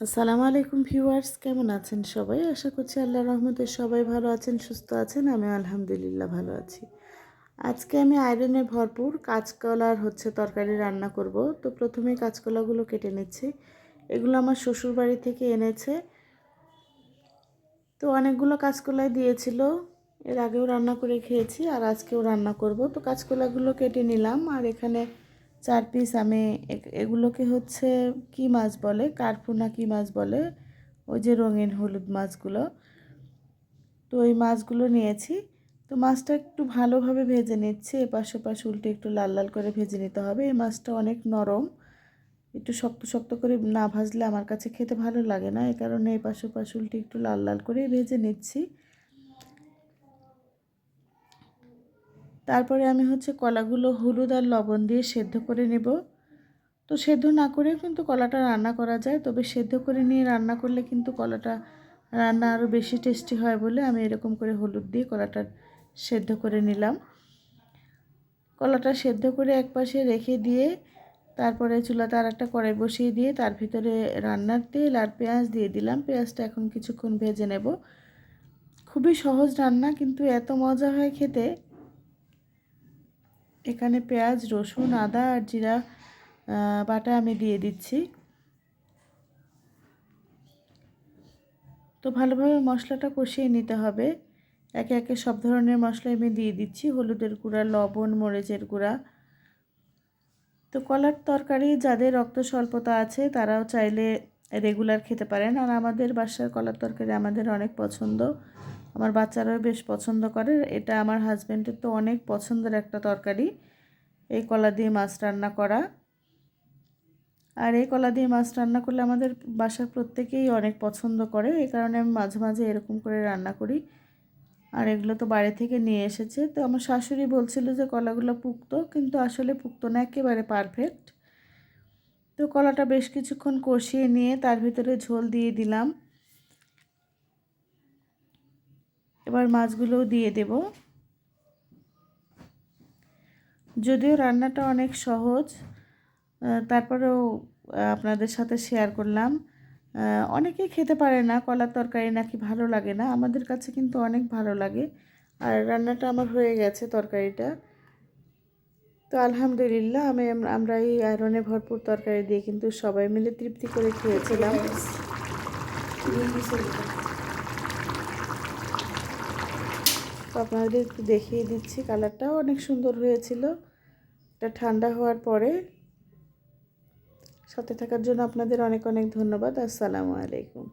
আসসালামু আলাইকুম ভিউয়ার্স, কেমন আছেন সবাই? আশা করছি আল্লাহ রহমতে সবাই ভালো আছেন, সুস্থ আছেন আমি আলহামদুলিল্লাহ ভালো আছি। আজকে আমি আয়রনে ভরপুর কাঁচকলার হচ্ছে তরকারি রান্না করব। তো প্রথমে কাঁচকলাগুলো কেটে নিচ্ছি। এগুলো আমার শ্বশুর বাড়ি থেকে এনেছে। তো অনেকগুলো কাঁচকলাই দিয়েছিল, এর আগেও রান্না করে খেয়েছি আর আজকেও রান্না করব। তো কাঁচকলাগুলো কেটে নিলাম আর এখানে চার পিস আমি এগুলোকে হচ্ছে কি মাছ বলে? কার্পুনা কি মাছ বলে? ওই যে রঙিন হলুদ মাছগুলো। তো ওই মাছগুলো নিয়েছি। তো মাছটা একটু ভালোভাবে ভেজে নিচ্ছি। এপাশ ওপাশ উল্টে একটু লাল লাল করে ভেজে নিতে হবে। এই মাছটা অনেক নরম। একটু শক্ত শক্ত করে না ভাজলে আমার কাছে খেতে ভালো লাগে না। এই কারণে এপাশ ওপাশ উল্টে একটু লাল লাল করে ভেজে নিচ্ছি। তারপরে আমি হচ্ছে কলাগুলো হলুদ আর লবণ দিয়ে সেদ্ধ করে নেব। তো সেদ্ধ না করেও কিন্তু কলাটা রান্না করা যায়, তবে সেদ্ধ করে নিয়ে রান্না করলে কিন্তু কলাটা রান্না আরও বেশি টেস্টি হয় বলে আমি এরকম করে হলুদ দিয়ে কলাটা সেদ্ধ করে নিলাম। কলাটা সেদ্ধ করে এক পাশে রেখে দিয়ে তারপরে চুলাতে আর একটা কড়াই বসিয়ে দিয়ে তার ভিতরে রান্নার তেল আর পেঁয়াজ দিয়ে দিলাম। পেঁয়াজটা এখন কিছুক্ষণ ভেজে নেব। খুবই সহজ রান্না কিন্তু এত মজা হয় খেতে। এখানে পেঁয়াজ, রসুন, আদা আর জিরা বাটা আমি দিয়ে দিচ্ছি। তো ভালোভাবে মশলাটা কষিয়ে নিতে হবে। একে একে সব ধরনের মশলা আমি দিয়ে দিচ্ছি, হলুদের গুঁড়া, লবণ, মরিচের গুঁড়া। তো কলার তরকারি, যাদের রক্ত স্বল্পতা আছে, তারাও চাইলে রেগুলার খেতে পারেন। আর আমাদের বাসার কলার তরকারি আমাদের অনেক পছন্দ। আমার বাচ্চারাও বেশ পছন্দ করে। এটা আমার হাজব্যান্ডের তো অনেক পছন্দের একটা তরকারি। এই কলা দিয়ে মাছ রান্না করা। আর এই কলা দিয়ে মাছ রান্না করলে আমাদের বাসার প্রত্যেকেই অনেক পছন্দ করে। এই কারণে আমি মাঝে মাঝে এরকম করে রান্না করি। আর এগুলো তো বাড়ি থেকে নিয়ে এসেছে। তো আমার শাশুড়ি বলছিল যে কলাগুলো পুক্ত, কিন্তু আসলে পুক্ত না, একেবারে পারফেক্ট তো কলাটা বেশ কিছুক্ষণ কষিয়ে নিয়ে তার ভিতরে ঝোল দিয়ে দিলাম। এবার মাছগুলোও দিয়ে দেব। যদিও রান্নাটা অনেক সহজ তারপরেও আপনাদের সাথে শেয়ার করলাম। অনেকেই খেতে পারে না, কলার তরকারি নাকি ভালো লাগে না। আমাদের কাছে কিন্তু অনেক ভালো লাগে। আর রান্নাটা আমার হয়ে গেছে তরকারিটা। তো আলহামদুলিল্লাহ, আমি আমরা এই আয়রনে ভরপুর তরকারি দিয়ে কিন্তু সবাই মিলে তৃপ্তি করে খেয়েছিলাম। আপনাদের একটু দেখিয়ে দিচ্ছি, কালারটাও অনেক সুন্দর হয়েছিল। এটা ঠান্ডা হওয়ার পরে। সাথে থাকার জন্য আপনাদের অনেক অনেক ধন্যবাদ। আসসালামু আলাইকুম।